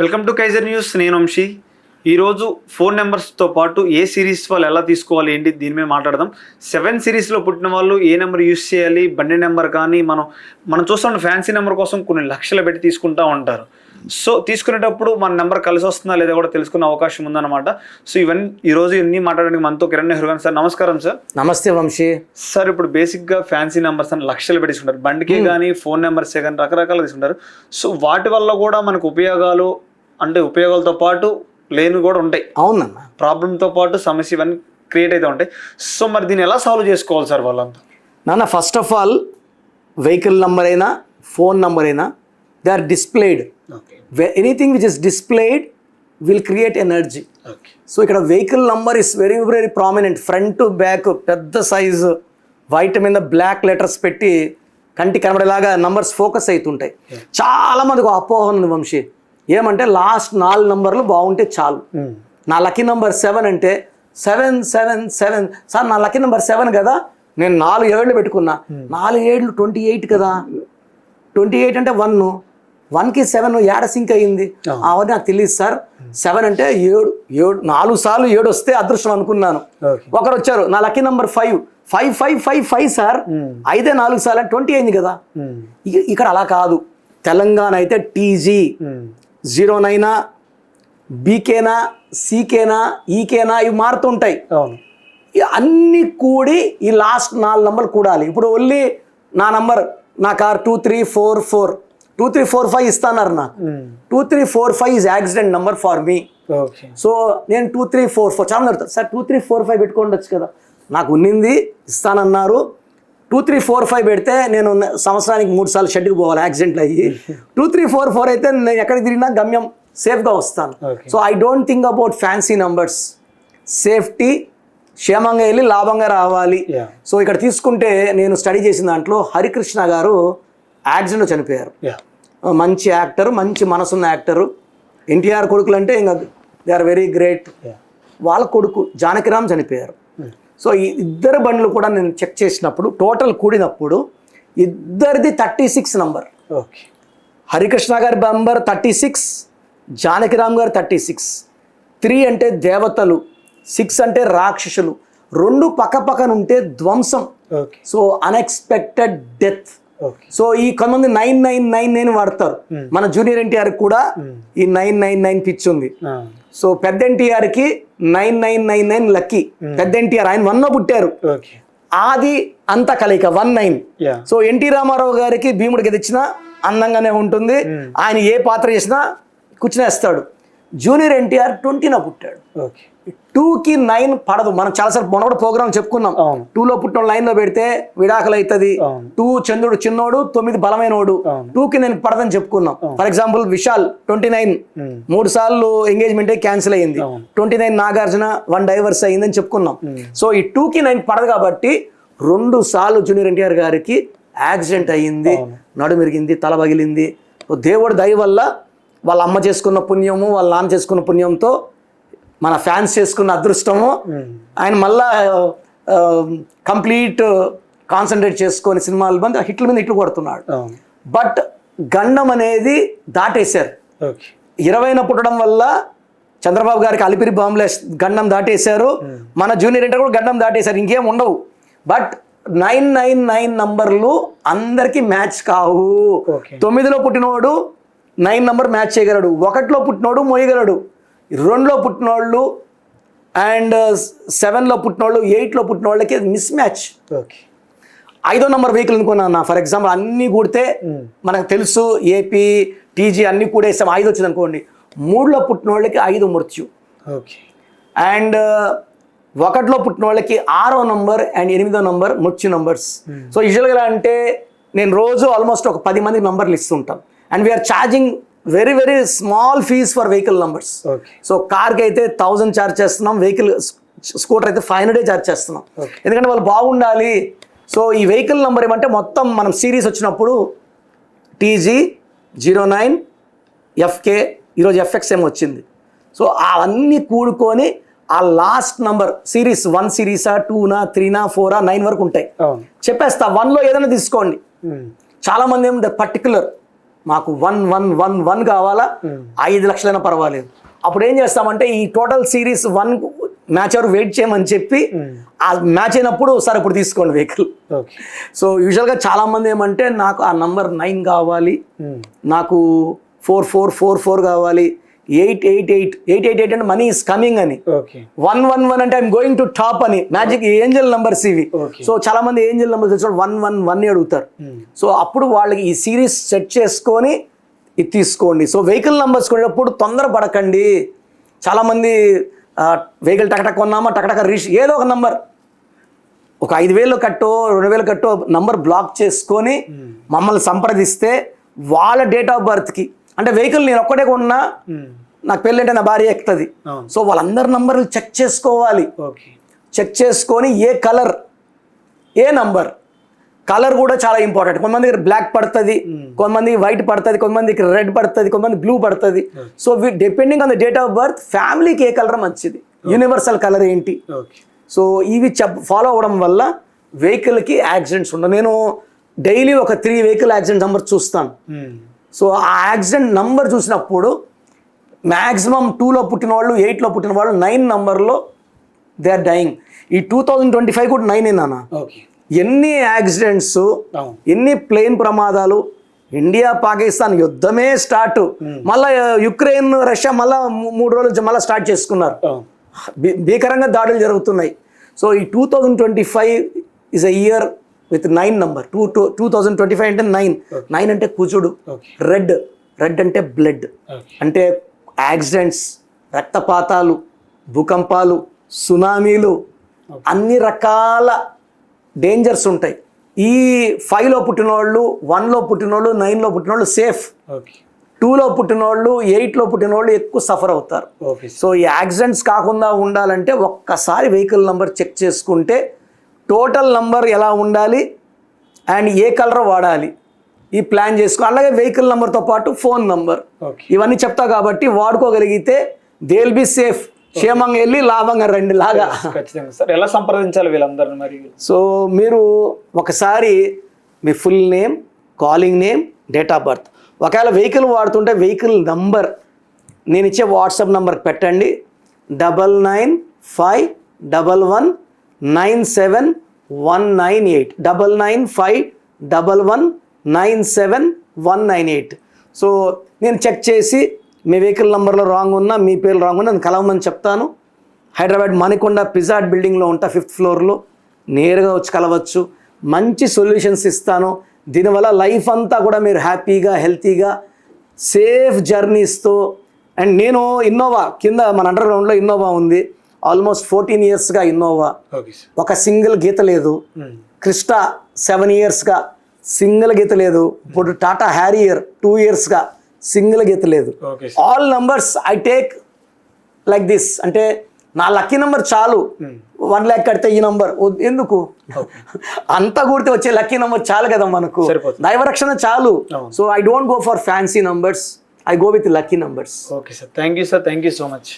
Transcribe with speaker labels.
Speaker 1: Welcome to Kaiser news నేను వంశీ. ఈరోజు phone నెంబర్స్తో పాటు ఏ సిరీస్ వాళ్ళు ఎలా తీసుకోవాలి ఏంటి దీని మీద మాట్లాడదాం. సెవెన్ సిరీస్లో పుట్టిన వాళ్ళు ఏ నెంబర్ యూస్ చేయాలి బండి నెంబర్ కానీ మనం మనం చూస్తున్న ఫ్యాన్సీ నెంబర్ కోసం కొన్ని లక్షలు పెట్టి తీసుకుంటూ ఉంటారు. సో తీసుకునేటప్పుడు మన నెంబర్ కలిసి వస్తుందా లేదా కూడా తెలుసుకునే అవకాశం ఉందన్నమాట. సో ఇవన్నీ ఈరోజు ఇవన్నీ మాట్లాడడానికి మనతో కిరణ్ నెహ్రూ గారు సార్. నమస్కారం సార్.
Speaker 2: నమస్తే వంశీ.
Speaker 1: సార్ ఇప్పుడు బేసిక్గా ఫ్యాన్సీ నెంబర్స్ అని లక్షలు పెట్టించుకుంటారు బండికే కానీ ఫోన్ నెంబర్సే కానీ రకరకాలు తీసుకుంటారు. సో వాటి వల్ల కూడా మనకు ఉపయోగాలు అంటే ఉపయోగాలతో పాటు లేని కూడా ఉంటాయి.
Speaker 2: అవునన్నా
Speaker 1: ప్రాబ్లంతో పాటు సమస్య ఇవన్నీ క్రియేట్ అయితే ఉంటాయి. సో మరి దీన్ని ఎలా సాల్వ్ చేసుకోవాలి సార్ వాళ్ళంతా?
Speaker 2: నాన్న first of all vehicle number అయినా ఫోన్ నంబర్ అయినా they are displayed anything which is displayed will create energy so ఇక్కడ vehicle number is very very prominent front back పెద్ద సైజు వైట్ మీద బ్లాక్ లెటర్స్ పెట్టి కంటి కనబడేలాగా numbers focus అవుతుంటాయి. చాలా మందికి ఒక అపోహ ఉంది వంశీ. ఏమంటే లాస్ట్ నాలుగు నంబర్లు బాగుంటే చాలు. నా లక్కీ నెంబర్ సెవెన్ అంటే సెవెన్ సెవెన్ సెవెన్. సార్ నా లక్కీ నెంబర్ సెవెన్ కదా? నేను నాలుగు ఏళ్ళు పెట్టుకున్నా. నాలుగు ఏళ్ళు ట్వంటీ ఎయిట్ కదా? ట్వంటీ ఎయిట్ అంటే వన్. వన్కి సెవెన్ ఏడ సింక్ అయ్యింది? అవన్నీ నాకు తెలియదు సార్. సెవెన్ అంటే ఏడు ఏడు నాలుగు సార్లు ఏడు వస్తే అదృష్టం అనుకున్నాను. ఒకరు వచ్చారు నా lucky number five. Five five five five sir. ఐదే నాలుగు సార్లు ట్వంటీ అయింది కదా? ఇక- ఇక్కడ అలా కాదు. తెలంగాణ అయితే టీజీ. జీరో నైనా బీకేనా సీకేనా ఈకేనా ఇవి మారుతుంటాయి
Speaker 1: అవును.
Speaker 2: అన్ని కూడి ఈ లాస్ట్ నాలుగు నంబర్లు కూడాలి. ఇప్పుడు ఓన్లీ నా నంబర్ నా car two three four four. Two three four five ఇస్తాన్నారు నాకు two three four five is accident number for me.
Speaker 1: Okay.
Speaker 2: So నేను టూ త్రీ ఫోర్ ఫోర్ చాలా sir two three four five పెట్టుకోండొచ్చు కదా. నాకు ఉన్నింది ఇస్తానన్నారు టూ త్రీ ఫోర్ ఫైవ్ పెడితే నేను సంవత్సరానికి మూడు సార్లు షెడ్కి పోవాలి యాక్సిడెంట్లు అయ్యి. టూ త్రీ ఫోర్ ఫోర్ అయితే నేను ఎక్కడికి తిరిగినా గమ్యం సేఫ్గా వస్తాను. So I don't think about fancy numbers safety క్షేమంగా వెళ్ళి లాభంగా రావాలి. సో ఇక్కడ తీసుకుంటే నేను స్టడీ చేసిన దాంట్లో హరికృష్ణ గారు యాక్సిడెంట్లో చనిపోయారు. మంచి యాక్టర్ మంచి మనసున్న యాక్టరు ఎన్టీఆర్ కొడుకులు అంటే ఇంకా దే ఆర్ వెరీ గ్రేట్ వాళ్ళ కొడుకు జానకిరామ్ చనిపోయారు. సో ఈ ఇద్దరు బండ్లు కూడా నేను చెక్ చేసినప్పుడు టోటల్ కూడినప్పుడు ఇద్దరిది thirty six number.
Speaker 1: Okay.
Speaker 2: Harikrishna గారి నంబర్ థర్టీ సిక్స్ జానకిరామ్ గారు థర్టీ సిక్స్. త్రీ అంటే దేవతలు సిక్స్ అంటే రాక్షసులు. రెండు పక్క పక్కన ఉంటే ధ్వంసం.
Speaker 1: Okay.
Speaker 2: So unexpected death so ఈ కొంతమంది నైన్ నైన్ నైన్ నైన్ వాడతారు. మన జూనియర్ ఎన్టీఆర్ కూడా ఈ నైన్ నైన్ నైన్ పిచ్ ఉంది. సో పెద్ద ఎన్టీఆర్కి nine nine nine nine lucky. పెద్ద ఎన్టీఆర్ ఆయన వన్ పుట్టారు. ఆది అంత కలయిక one nine. So NT Rama Rao గారికి భీముడికి తెచ్చినా అందంగానే ఉంటుంది. ఆయన ఏ పాత్ర చేసినా కూర్చునేస్తాడు జూనియర్ ఎన్టీఆర్ ట్వంటీన పుట్టాడు. టూకి నైన్ పడదు. మనం చాలాసార్లు మొన్న కూడా ప్రోగ్రామ్ చెప్పుకున్నాం. టూలో పుట్టిన లైన్లో పెడితే విడాకులు అవుతుంది. టూ చంద్రుడు చిన్నోడు తొమ్మిది బలమైనోడు. టూకి నేను పడదని చెప్పుకున్నాం. For example Vishal twenty nine. మూడు సార్లు ఎంగేజ్మెంట్ క్యాన్సిల్ అయ్యింది. Twenty nine Nagarjuna one divorce అయ్యిందని చెప్పుకున్నాం. సో ఈ టూకి నైన్ పడదు కాబట్టి రెండు సార్లు జూనియర్ ఎన్టీఆర్ గారికి యాక్సిడెంట్ అయ్యింది. నడుమిరిగింది తల పగిలింది. దేవుడి దయ వల్ల వాళ్ళ అమ్మ చేసుకున్న పుణ్యము వాళ్ళ నాన్న చేసుకున్న పుణ్యంతో మన ఫ్యాన్స్ చేసుకున్న అదృష్టము. ఆయన మళ్ళా కంప్లీట్ కాన్సన్ట్రేట్ చేసుకొని సినిమాలు బంద్ హిట్ల మీద హిట్లు కొడుతున్నాడు. బట్ గండం అనేది దాటేశారు. ఇరవైన పుట్టడం వల్ల చంద్రబాబు గారికి అలిపిరి బాంబులు గండం దాటేశారు. మన జూనియర్ ఇంటర్ కూడా గండం దాటేశారు ఇంకేం ఉండవు. బట్ నైన్ నైన్ నైన్ నంబర్లు అందరికీ మ్యాచ్ కావు. తొమ్మిదిలో పుట్టినవాడు నైన్ నంబర్ మ్యాచ్ చేయగలడు. ఒకటిలో పుట్టినోడు మోయగలడు. రెండులో పుట్టినోళ్ళు అండ్ సెవెన్లో పుట్టినోళ్ళు ఎయిట్లో పుట్టిన వాళ్ళకి మిస్ మ్యాచ్
Speaker 1: ఓకే.
Speaker 2: ఐదో నంబర్ వెహికల్ అనుకున్నా ఫర్ ఎగ్జాంపుల్ అన్నీ కూడితే మనకు తెలుసు ఏపీ టీజీ అన్నీ కూడేసాం. ఐదు వచ్చింది అనుకోండి. మూడులో పుట్టిన వాళ్ళకి ఐదు మృత్యు.
Speaker 1: ఓకే.
Speaker 2: అండ్ ఒకటిలో పుట్టిన వాళ్ళకి ఆరో నంబర్ అండ్ ఎనిమిదో నంబర్ మృత్యు నంబర్స్ సో యూజువల్గా అంటే నేను రోజు ఆల్మోస్ట్ ఒక పది మందికి నంబర్లు ఇస్తుంటాం. And we're charging very very small fees for vehicle numbers so కార్కి అయితే థౌజండ్ ఛార్జ్ చేస్తున్నాం వెహికల్ స్కూటర్ అయితే ఫైవ్ హండ్రెడ్ ఛార్జ్ చేస్తున్నాం. ఎందుకంటే వాళ్ళు బాగుండాలి. సో ఈ వెహికల్ నెంబర్ ఏమంటే మొత్తం మనం సిరీస్ వచ్చినప్పుడు టీజీ జీరో నైన్ ఎఫ్కే ఈరోజు ఎఫ్ఎక్స్ ఏం వచ్చింది. సో అవన్నీ కూడుకొని ఆ లాస్ట్ నంబర్ సిరీస్ వన్ సిరీసా టూనా త్రీనా ఫోరా నైన్ వరకు ఉంటాయి. చెప్పేస్తా వన్లో ఏదైనా తీసుకోండి. చాలామంది ఏం పర్టికులర్ మాకు వన్ వన్ వన్ వన్ కావాలా? ఐదు లక్షలైనా పర్వాలేదు. అప్పుడు ఏం చేస్తామంటే ఈ టోటల్ సిరీస్ వన్ మ్యాచ్ వరకు వెయిట్ చేయమని చెప్పి ఆ మ్యాచ్ అయినప్పుడు సార్ ఇప్పుడు తీసుకోండి వెహికల్. సో యూజువల్గా చాలామంది ఏమంటే నాకు ఆ నంబర్ నైన్ కావాలి. నాకు ఫోర్ ఫోర్ ఫోర్ ఫోర్ కావాలి. Eight eight eight. Eight eight eight అంటే మనీ ఇస్ కమింగ్ అని. వన్ వన్ వన్ అంటే ఐమ్ గోయింగ్ టు టాప్ అని. మ్యాజిక్ ఏంజల్ నంబర్స్ ఇవి. సో చాలా మంది ఏంజల్ నంబర్స్ తెచ్చిన వన్ వన్ వన్ అడుగుతారు. సో అప్పుడు వాళ్ళకి ఈ సిరీస్ సెట్ చేసుకొని ఇది తీసుకోండి. సో వెహికల్ నంబర్స్ కొనేటప్పుడు తొందర పడకండి చాలామంది వెహికల్ టకటక్ కొన్నామా టకటక రీచ్ ఏదో ఒక నంబర్ ఒక ఐదు వేలు కట్టో రెండు వేలు కట్టో నంబర్ బ్లాక్ చేసుకొని మమ్మల్ని సంప్రదిస్తే వాళ్ళ డేట్ ఆఫ్ బర్త్కి అంటే వెహికల్ నేను ఒక్కటే కొన్నా నాకు పెళ్ళంటే నా భార్య ఎక్కుతుంది. సో వాళ్ళందరి నంబర్లు చెక్ చేసుకోవాలి. చెక్ చేసుకొని ఏ కలర్ ఏ నంబర్. కలర్ కూడా చాలా ఇంపార్టెంట్. కొంతమందికి బ్లాక్ పడుతుంది కొంతమంది వైట్ పడుతుంది కొంతమందికి రెడ్ పడుతుంది కొంతమంది బ్లూ పడుతుంది. So depending on the date of birth ఫ్యామిలీకి ఏ కలర్ మంచిది? యూనివర్సల్ కలర్ ఏంటి? సో ఇవి ఫాలో అవ్వడం వల్ల వెహికల్కి యాక్సిడెంట్స్ ఉండవు నేను డైలీ ఒక త్రీ వెహికల్ యాక్సిడెంట్ నెంబర్ చూస్తాను. సో ఆ యాక్సిడెంట్ నంబర్ చూసినప్పుడు మ్యాక్సిమం టూలో పుట్టిన వాళ్ళు ఎయిట్లో పుట్టిన వాళ్ళు నైన్ నంబర్లో దే ఆర్ డైయింగ్. ఈ టూ థౌజండ్ ట్వంటీ ఫైవ్ కూడా నైన్ నాన్న.
Speaker 1: ఓకే.
Speaker 2: ఎన్ని యాక్సిడెంట్స్ ఎన్ని ప్లేన్ ప్రమాదాలు ఇండియా పాకిస్తాన్ యుద్ధమే స్టార్ట్. మళ్ళా యుక్రెయిన్ రష్యా మళ్ళా మూడు రోజుల నుంచి మళ్ళీ స్టార్ట్ చేసుకున్నారు. భీకరంగా దాడులు జరుగుతున్నాయి. సో ఈ two thousand twenty five is a year with nine number. Two two two thousand twenty five అంటే నైన్. నైన్ అంటే కుజుడు. రెడ్. రెడ్ అంటే బ్లడ్. అంటే యాక్సిడెంట్స్ రక్తపాతాలు భూకంపాలు సునామీలు అన్ని రకాల డేంజర్స్ ఉంటాయి. ఈ ఫైవ్లో పుట్టినోళ్ళు వన్లో పుట్టినోళ్ళు నైన్లో పుట్టినోళ్ళు సేఫ్. టూలో పుట్టినోళ్ళు ఎయిట్లో పుట్టినోళ్ళు ఎక్కువ సఫర్ అవుతారు. సో ఈ యాక్సిడెంట్స్ కాకుండా ఉండాలంటే ఒక్కసారి వెహికల్ నంబర్ చెక్ చేసుకుంటే టోటల్ నంబర్ ఎలా ఉండాలి అండ్ ఏ కలర్ వాడాలి? ఈ ప్లాన్ చేసుకో అలాగే వెహికల్ నెంబర్తో పాటు ఫోన్ నంబర్. ఇవన్నీ చెప్తా కాబట్టి వాడుకోగలిగితే దే విల్ బి సేఫ్ క్షేమంగా వెళ్ళి లాభంగా రండి లాగా.
Speaker 1: ఖచ్చితంగా. సార్ ఎలా సంప్రదించాలి వీళ్ళందరిని మరి?
Speaker 2: సో మీరు ఒకసారి మీ full name calling name date of birth ఒకవేళ వెహికల్ వాడుతుంటే వెహికల్ నంబర్ నేను ఇచ్చే వాట్సాప్ నంబర్ పెట్టండి. Double nine five double one nine seven one nine eight. Double nine five double one nine seven one nine eight. So నేను check చేసి మీ vehicle నంబర్లో wrong ఉన్నా మీ పేరు రాంగ్ ఉన్నా నేను కలవమని చెప్తాను. హైదరాబాద్ మణికొండ పిజాట్ బిల్డింగ్లో ఉంటా ఫిఫ్త్ ఫ్లోర్లో. నేరుగా వచ్చి కలవచ్చు. మంచి సొల్యూషన్స్ ఇస్తాను. దీనివల్ల లైఫ్ అంతా కూడా మీరు హ్యాపీగా హెల్తీగా సేఫ్ జర్నీస్తో. అండ్ నేను ఇన్నోవా కింద మన అండర్ గ్రౌండ్లో ఇన్నోవా ఉంది. ఆల్మోస్ట్ ఫోర్టీన్ ఇయర్స్గా ఇన్నోవా. ఒక సింగిల్ గీత లేదు. క్రిస్టా సెవెన్ ఇయర్స్గా సింగిల్ గీత లేదు. ఇప్పుడు టాటా హ్యారియర్ టూ ఇయర్స్గా సింగిల్ గీత లేదు. All numbers I take like this. అంటే నా లక్కీ నంబర్ చాలు. వన్ ల్యాక్ కడితే ఈ నంబర్. ఎందుకు? అంతా కూడితే వచ్చే లక్కీ నంబర్ చాలు కదా మనకు. దైవరక్షణ చాలు. So I don't go for fancy numbers. I go with lucky numbers.
Speaker 1: Okay sir. Thank you sir. Thank you so much.